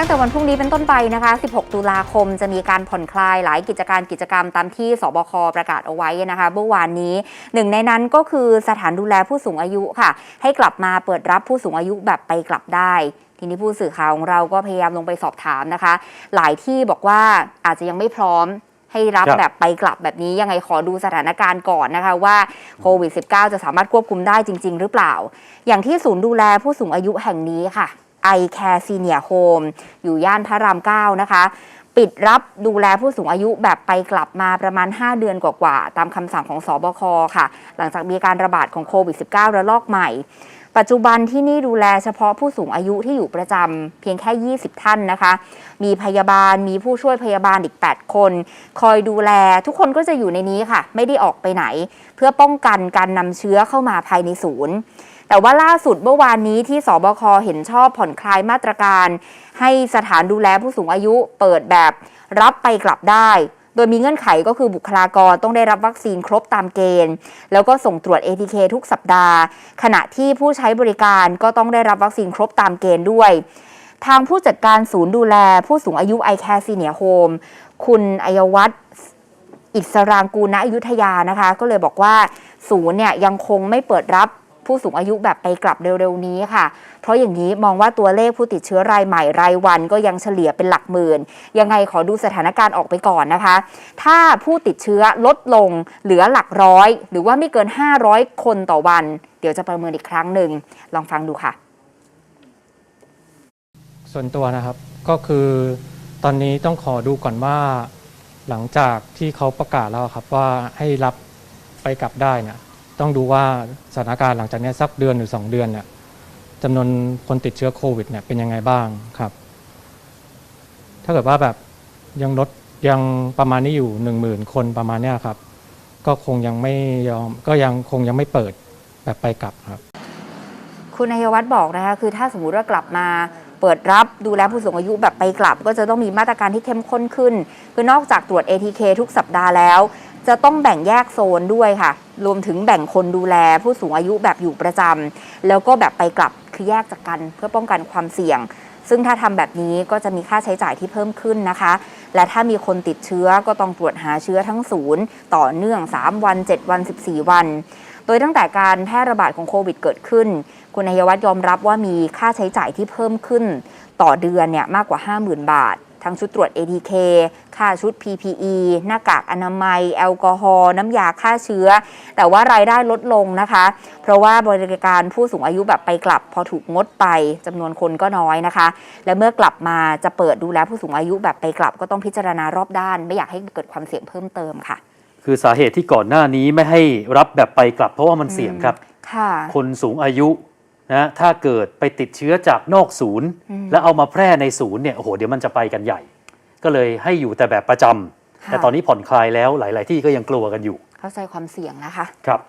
ตั้งแต่วันพรุ่งนี้เป็นต้นไปนะคะ 16 ตุลาคมจะมีการผ่อนคลายหลายกิจการกิจกรรมตามที่สบคประกาศเอาไว้นะคะเมื่อวานนี้หนึ่งในนั้นก็คือสถานดูแลผู้สูงอายุค่ะ ให้กลับมาเปิดรับผู้สูงอายุแบบไปกลับได้ทีนี้ผู้สื่อข่าวของเราก็พยายามลงไปสอบถามนะคะ หลายที่บอกว่าอาจจะยังไม่พร้อมให้รับครับแบบไปกลับแบบนี้ยังไงขอดูสถานการณ์ก่อนนะคะว่าโควิด -19 จะสามารถควบคุมได้จริง ๆ หรือเปล่า อย่างที่ศูนย์ดูแลผู้สูงอายุแห่งนี้ค่ะ i Care Senior Home อยู่ย่านพระราม 9 นะคะ ปิดรับดูแลผู้สูงอายุแบบไปกลับมาประมาณ 5 เดือนกว่าๆ ตามคำสั่งของสอบคค่ะ หลังจากมีการระบาดของโควิด -19 ระลอกใหม่ ปัจจุบันที่นี่ดูแลเฉพาะผู้สูงอายุที่อยู่ประจำเพียงแค่ 20 ท่านนะคะ มีพยาบาลมีผู้ช่วยพยาบาลอีก 8 คน คอยดูแลทุกคนก็จะอยู่ในนี้ค่ะ ไม่ได้ออกไปไหน เพื่อป้องกันการนำเชื้อเข้ามาภายในศูนย์ แต่ว่าล่าสุดเมื่อวานนี้ที่สบคเห็นชอบผ่อนคลายมาตรการ ให้สถานดูแลผู้สูงอายุเปิดแบบรับไปกลับได้โดยมีเงื่อนไขก็คือบุคลากรต้องได้รับวัคซีนครบตามเกณฑ์ แล้วก็ส่งตรวจ ATK ทุกสัปดาห์ ขณะที่ผู้ใช้บริการก็ต้องได้รับวัคซีนครบตามเกณฑ์ด้วย ทางผู้จัดการศูนย์ดูแล ผู้สูงอายุ i Care Senior Home คุณอัยวัฒน์อิสรางกูณอยุธยานะคะ ก็เลยบอกว่าศูนย์เนี่ยยังคงไม่เปิดรับ ผู้สูงอายุแบบไปกลับเร็วๆนี้ค่ะ เพราะอย่างนี้มองว่าตัวเลขผู้ติดเชื้อรายใหม่รายวันก็ยังเฉลี่ยเป็นหลักหมื่น ยังไงขอดูสถานการณ์ออกไปก่อนนะคะ ถ้าผู้ติดเชื้อลดลงเหลือหลักร้อย หรือว่าไม่เกิน 500 คนต่อวัน เดี๋ยวจะประเมินอีกครั้งหนึ่งลองฟังดูค่ะ ส่วนตัวนะครับก็คือตอนนี้ต้องขอดูก่อนว่าหลังจากที่เขาประกาศแล้วครับว่าให้รับไปกลับได้เนี่ย ต้องดูว่าสถานการณ์หลังจากนี้สักเดือนหรือ 2 เดือนเนี่ยจำนวนคนติดเชื้อโควิดเนี่ยเป็นยังไงบ้างครับ ถ้าเกิดว่าแบบยังลดยังประมาณนี้อยู่ 1 0,000 คนประมาณเนี้ยครับ ก็คงยังไม่ยอมก็ยังคงยังไม่เปิดแบบไปกลับครับ คุณนายวัฒน์บอกนะคะคือถ้าสมมุติว่ากลับมา เปิดรับดูแลผู้สูงอายุแบบไปกลับ ก็จะต้องมีมาตรการที่เข้มข้นขึ้น คือนอกจากตรวจ ATK ทุกสัปดาห์แล้ว จะต้องแบ่งแยกโซนด้วยค่ะ รวมถึงแบ่งคนดูแลผู้สูงอายุแบบอยู่ประจำแล้วก็แบบไปกลับคือแยกจากกันเพื่อป้องกันความเสี่ยง ซึ่งถ้าทำแบบนี้ก็จะมีค่าใช้จ่ายที่เพิ่มขึ้นนะคะ และถ้ามีคนติดเชื้อก็ต้องตรวจหาเชื้อทั้งศูนย์ต่อเนื่อง 3 วัน 7 วัน 14 วัน โดยตั้งแต่การแพร่ระบาดของโควิดเกิดขึ้น คุณนายวัฒน์ยอมรับว่ามีค่าใช้จ่ายที่เพิ่มขึ้น ต่อเดือนเนี่ยมากกว่า 50,000 บาท ทั้งชุดตรวจ ATK ค่าชุด PPE หน้ากากอนามัย แอลกอฮอล์น้ำยาฆ่าเชื้อ แต่ว่ารายได้ลดลงนะคะ เพราะว่าบริการผู้สูงอายุแบบไปกลับ พอถูกงดไปจำนวนคนก็น้อยนะคะ และเมื่อกลับมาจะเปิดดูแลผู้สูงอายุแบบไปกลับ ก็ต้องพิจารณารอบด้าน ไม่อยากให้เกิดความเสี่ยงเพิ่มเติมค่ะ คือสาเหตุที่ก่อนหน้านี้ไม่ให้รับแบบไปกลับ เพราะว่ามันเสี่ยงครับ ค่ะคนสูงอายุนะถ้าเกิดไปติดเชื้อจากนอกศูนย์อืมแล้วเอามาแพร่ในศูนย์เนี่ยโอ้โหเดี๋ยวมันจะไปกันใหญ่ ก็เลยให้อยู่แต่แบบประจำค่ะแต่ตอนนี้ผ่อนคลายแล้วหลาย ๆ ที่ก็ยังกลัวกันอยู่ เข้าใจความเสี่ยงนะคะ ครับ